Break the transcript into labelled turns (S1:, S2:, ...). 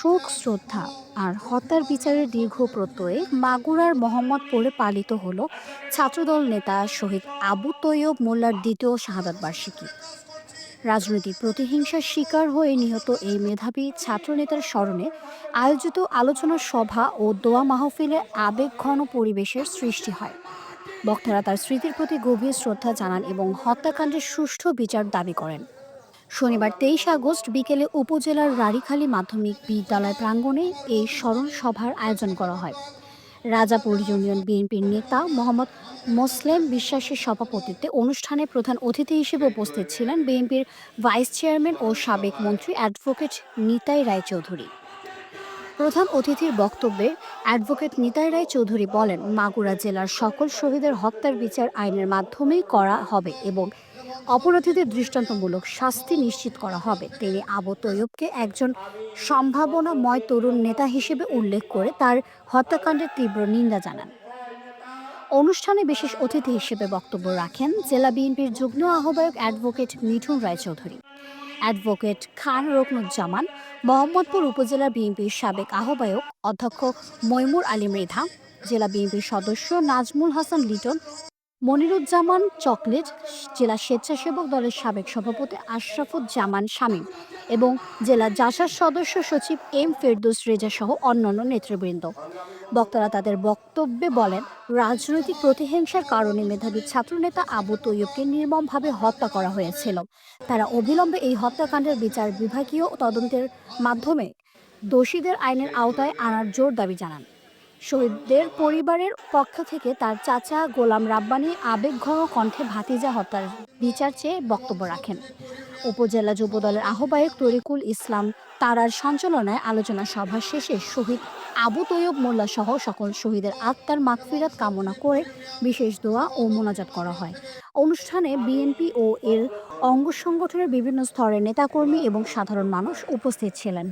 S1: শোক শ্রদ্ধা আর হত্যার বিচারের দীর্ঘ প্রত্যয়ে মাগুরার মোহাম্মদপুরে পালিত হল ছাত্রদল নেতা শহীদ আবু তৈয়ব মোল্লার দ্বিতীয় শাহাদ বার্ষিকী রাজনৈতিক প্রতিহিংসার শিকার হয়ে নিহত এই মেধাবী ছাত্রনেতার স্মরণে আয়োজিত আলোচনা সভা ও দোয়া মাহফিলে আবেগঘন পরিবেশের সৃষ্টি হয় বক্তারা তার স্মৃতির প্রতি গভীর শ্রদ্ধা জানান এবং হত্যাকাণ্ডের সুষ্ঠু বিচার দাবি করেন শনিবার তেইশ আগস্ট বিকেলে উপজেলার রাড়িখালী মাধ্যমিক বিদ্যালয় প্রাঙ্গণে এই স্মরণ সভার আয়োজন করা হয় রাজাপুর ইউনিয়ন বিএনপির নেতা মোহাম্মদ মোসলেম বিশ্বাসের সভাপতিত্বে অনুষ্ঠানে প্রধান অতিথি হিসেবে উপস্থিত ছিলেন বিএনপির ভাইস চেয়ারম্যান ও সাবেক মন্ত্রী অ্যাডভোকেট নিতাই রায়চৌধুরী প্রধান অতিথির বক্তব্যে অ্যাডভোকেট নিতাই রায় চৌধুরী বলেন মাগুরা জেলার সকল শহীদের হত্যার বিচার আইনের মাধ্যমেই করা হবে এবং অপরাধীদের দৃষ্টান্তমূলক শাস্তি নিশ্চিত করা হবে তিনি আবু তৈয়বকে একজন সম্ভাবনাময় তরুণ নেতা হিসেবে উল্লেখ করে তার হত্যাকাণ্ডের তীব্র নিন্দা জানান অনুষ্ঠানে বিশেষ অতিথি হিসেবে বক্তব্য রাখেন জেলা বিএনপির যুগ্ম আহ্বায়ক অ্যাডভোকেট মিঠুন রায়চৌধুরী অ্যাডভোকেট খান রকনুজ্জামান মোহাম্মদপুর উপজেলা বিএনপির সাবেক আহ্বায়ক অধ্যক্ষ মৈমুর আলী মৃধা জেলা বিএনপির সদস্য নাজমুল হাসান লিটন মনিরুজ্জামান চকলেট জেলা স্বেচ্ছাসেবক দলের সাবেক সভাপতি আশরাফুজ্জামান শামীম এবং জেলা জাসার সদস্য সচিব এম ফেরদৌস রেজা সহ অন্যান্য নেতৃবৃন্দ বক্তারা তাদের বক্তব্যে বলেন রাজনৈতিক প্রতিহিংসার কারণে মেধাবী ছাত্রনেতা আবু তৈয়বকে নির্মমভাবে হত্যা করা হয়েছিল তারা অবিলম্বে এই হত্যাকাণ্ডের বিচার বিভাগীয় তদন্তের মাধ্যমে দোষীদের আইনের আওতায় আনার জোর দাবি জানান শহীদদের পরিবারের পক্ষ থেকে তার চাচা গোলাম রাব্বানি আবেগঘন কণ্ঠে ভাতিজা হত্যার বিচার চেয়ে বক্তব্য রাখেন উপজেলা যুবদলের আহ্বায়ক তরিকুল ইসলাম তারার সঞ্চালনায় আলোচনা সভা শেষে শহীদ আবু তৈয়ব মোল্লা সহ সকল শহীদের আত্মার মাগফিরাত কামনা করে বিশেষ দোয়া ও মোনাজাত করা হয় অনুষ্ঠানে বিএনপি ও এর অঙ্গ সংগঠনের বিভিন্ন স্তরের নেতাকর্মী এবং সাধারণ মানুষ উপস্থিত ছিলেন